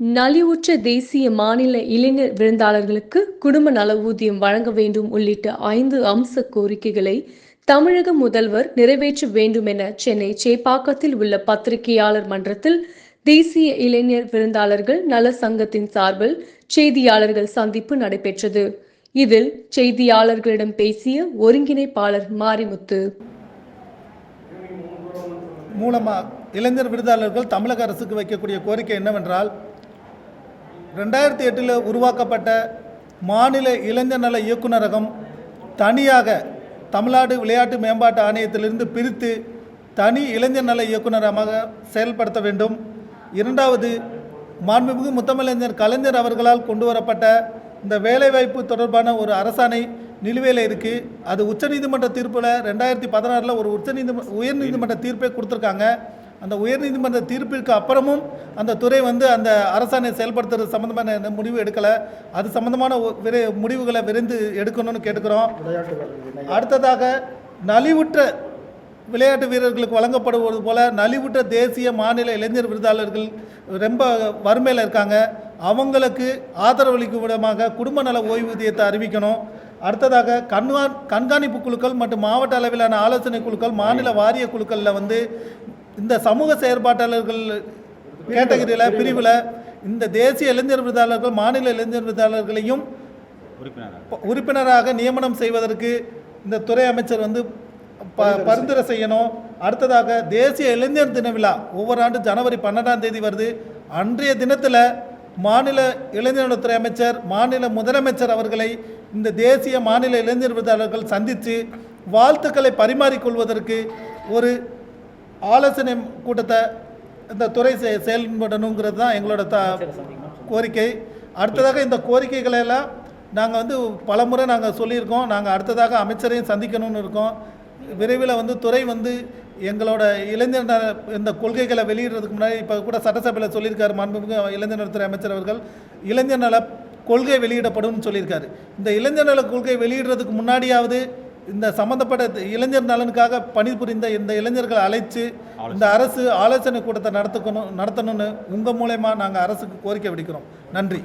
நலிவுற்ற தேசிய மாநில இளைஞர் விருந்தாளர்களுக்கு குடும்ப நல ஊதியம் வழங்க வேண்டும் உள்ளிட்ட ஐந்து அம்ச கோரிக்கைகளை தமிழக முதல்வர் நிறைவேற்ற வேண்டும் என சென்னை சேப்பாக்கத்தில் உள்ள பத்திரிகையாளர் மன்றத்தில் தேசிய இளைஞர் விருந்தாளர்கள் நல சங்கத்தின் சார்பில் செய்தியாளர்கள் சந்திப்பு நடைபெற்றது. இதில் செய்தியாளர்களிடம் பேசிய ஒருங்கிணைப்பாளர் மாரிமுத்து. மூலமாக இளைஞர் விருதாளர்கள் தமிழக அரசுக்கு வைக்கக்கூடிய கோரிக்கை என்னவென்றால் ரெண்டாயிரத்தி எட்டில் உருவாக்கப்பட்ட மாநில இளைஞர் நல இயக்குநரகம் தனியாக தமிழ்நாடு விளையாட்டு மேம்பாட்டு ஆணையத்திலிருந்து பிரித்து தனி இளைஞர் நல இயக்குநரமாக செயல்படுத்த வேண்டும். இரண்டாவது மாண்புமிகு முத்தமிழறிஞர் கலைஞர் அவர்களால் கொண்டு வரப்பட்ட இந்த வேலைவாய்ப்பு தொடர்பான ஒரு அரசாணை நிலுவையில் இருக்குது அது உச்சநீதிமன்ற தீர்ப்பில் ரெண்டாயிரத்தி பதினாறில் ஒரு உச்சநீதிமன்ற உயர்நீதிமன்ற தீர்ப்பை கொடுத்துருக்காங்க. அந்த உயர்நீதிமன்ற தீர்ப்பிற்கு அப்புறமும் அந்த துறை வந்து அந்த அரசாணை செயல்படுத்துறது சம்மந்தமான முடிவு எடுக்கலை. அது சம்மந்தமான ஒ- விரை முடிவுகளை விரைந்து எடுக்கணும்னு கேட்டுக்கிறோம். அடுத்ததாக நலிவுற்ற விளையாட்டு வீரர்களுக்கு வழங்கப்படுவது போல் நலிவுற்ற தேசிய மாநில இளைஞர் விருதாளர்கள் ரொம்ப வறுமையில் இருக்காங்க. அவங்களுக்கு ஆதரவளிக்கும் விதமாக குடும்ப நல ஓய்வூதியத்தை அறிவிக்கணும். அடுத்ததாக கண்கா கண்காணிப்பு குழுக்கள் மற்றும் மாவட்ட அளவிலான ஆலோசனை குழுக்கள் மாநில வாரிய குழுக்களில் வந்து இந்த சமூக செயற்பாட்டாளர்கள் கேட்டகரியில் பிரிவில் இந்த தேசிய இளைஞர் விருதாளர்கள் மாநில இளைஞர் விருதாளர்களையும் உறுப்பினராக. நியமனம் செய்வதற்கு இந்த துறை அமைச்சர் வந்து ப பரிந்துரை செய்யணும். அடுத்ததாக தேசிய இளைஞர் தின விழா ஒவ்வொரு ஆண்டு ஜனவரி பன்னெண்டாம் தேதி வருது. அன்றைய தினத்தில் மாநில இளைஞர்நலத்துறை அமைச்சர் மாநில முதலமைச்சர் அவர்களை இந்த தேசிய மாநில இளைஞர் விருதாளர்கள் சந்தித்து வாழ்த்துக்களை பரிமாறிக்கொள்வதற்கு ஒரு ஆலோசனை கூட்டத்தை இந்த துறை செ- செயல்படணுங்கிறது தான் எங்களோட த கோரிக்கை. அடுத்ததாக இந்த கோரிக்கைகளை எல்லாம் நாங்கள் வந்து பலமுறை நாங்கள் சொல்லியிருக்கோம். நாங்கள் அடுத்ததாக அமைச்சரையும் சந்திக்கணும்னு இருக்கோம். விரைவில் வந்து துறை வந்து எங்களோட இளைஞர் இந்த கொள்கைகளை வெளியிடுறதுக்கு முன்னாடி இப்போ கூட சட்டசபையில் சொல்லியிருக்காரு மாண்புமிகு இளைஞர் நலத்துறை அமைச்சர் அவர்கள். இளைஞர் நல கொள்கை வெளியிடப்படும்னு சொல்லியிருக்காரு. இந்த இளைஞர் நல கொள்கை வெளியிடுறதுக்கு முன்னாடியாவது இந்த சம்மந்தப்பட்ட இளைஞர் நலனுக்காக பணிபுரிந்த இந்த இளைஞர்களை அழைச்சு இந்த அரசு ஆலோசனை கூட்டத்தை நடத்துக்கணும் நடத்தணும்னு உங்கள் மூலயமா நாங்கள் அரசுக்கு கோரிக்கை விடுக்கிறோம். நன்றி.